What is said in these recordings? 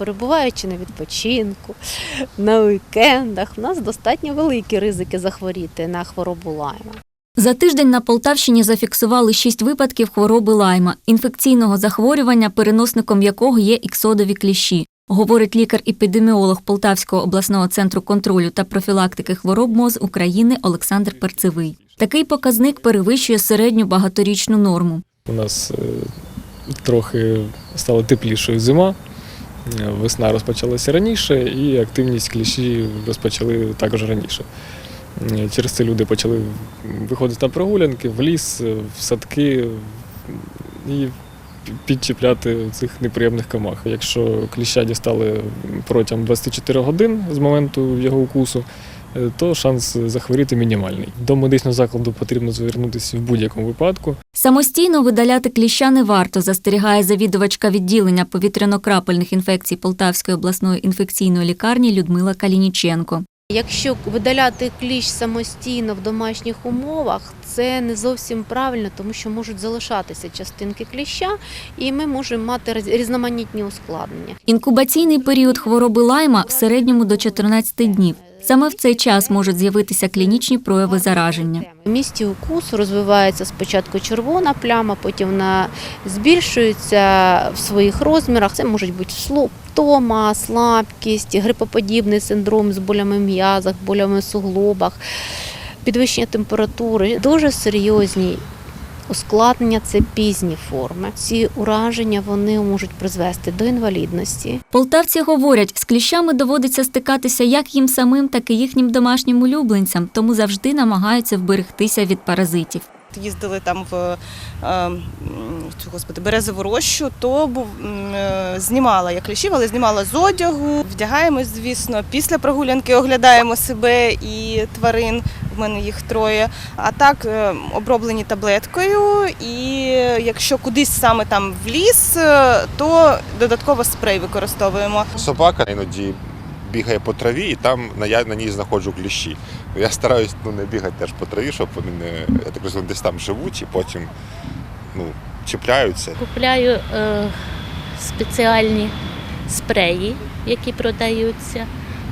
перебуваючи на відпочинку, на вікендах, в нас достатньо великі ризики захворіти на хворобу лайма. За тиждень на Полтавщині зафіксували шість випадків хвороби лайма, інфекційного захворювання, переносником якого є іксодові кліщі, говорить лікар-епідеміолог Полтавського обласного центру контролю та профілактики хвороб МОЗ України Олександр Перцевий. Такий показник перевищує середню багаторічну норму. У нас е, трохи стала теплішою зима, весна розпочалася раніше, і активність кліщі розпочали також раніше. Через це люди почали виходити на прогулянки, в ліс, в садки і підчіпляти цих неприємних комах. Якщо кліща дістали протягом 24 годин з моменту його укусу, то шанс захворіти мінімальний. До медичного закладу потрібно звернутися в будь-якому випадку. Самостійно видаляти кліща не варто, застерігає завідувачка відділення повітряно-крапельних інфекцій Полтавської обласної інфекційної лікарні Людмила Калініченко. Якщо видаляти кліщ самостійно в домашніх умовах, це не зовсім правильно, тому що можуть залишатися частинки кліща, і ми можемо мати різноманітні ускладнення. Інкубаційний період хвороби лайма в середньому до 14 днів. Саме в цей час можуть з'явитися клінічні прояви зараження. В місті укусу розвивається спочатку червона пляма, потім вона збільшується в своїх розмірах. Це можуть бути втома, слабкість, грипоподібний синдром з болями в м'язах, болями в суглобах, підвищення температури. Дуже серйозні ускладнення це пізні форми. Ці ураження вони можуть призвести до інвалідності. Полтавці говорять, з кліщами доводиться стикатися як їм самим, так і їхнім домашнім улюбленцям, тому завжди намагаються вберегтися від паразитів. їздили там в е, цю, господи, березову рощу, то був, е, знімала я кліщів, але знімала з одягу, вдягаємось, звісно. Після прогулянки оглядаємо себе і тварин. Мене їх троє. А так е, оброблені таблеткою, і якщо кудись саме там в ліс, е, то додатково спрей використовуємо. Собака іноді бігає по траві, і там я на ній знаходжу кліщі. Я стараюсь ну, не бігати теж по траві, щоб вони не я так розумію, десь там живуть і потім ну, чіпляються. Купляю е, спеціальні спреї, які продаються.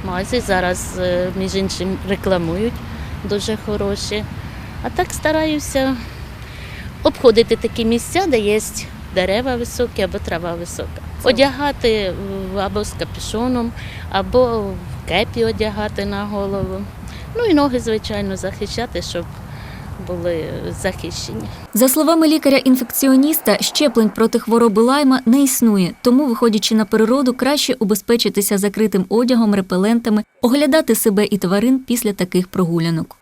Мазі зараз, е, між іншим, рекламують дуже хороші. А так стараюся обходити такі місця, де є дерева високі або трава висока. Одягати або з капюшоном, або в кепі одягати на голову. Ну і ноги, звичайно, захищати, щоб були захищені. За словами лікаря-інфекціоніста, щеплень проти хвороби лайма не існує, тому, виходячи на природу, краще убезпечитися закритим одягом, репелентами, оглядати себе і тварин після таких прогулянок.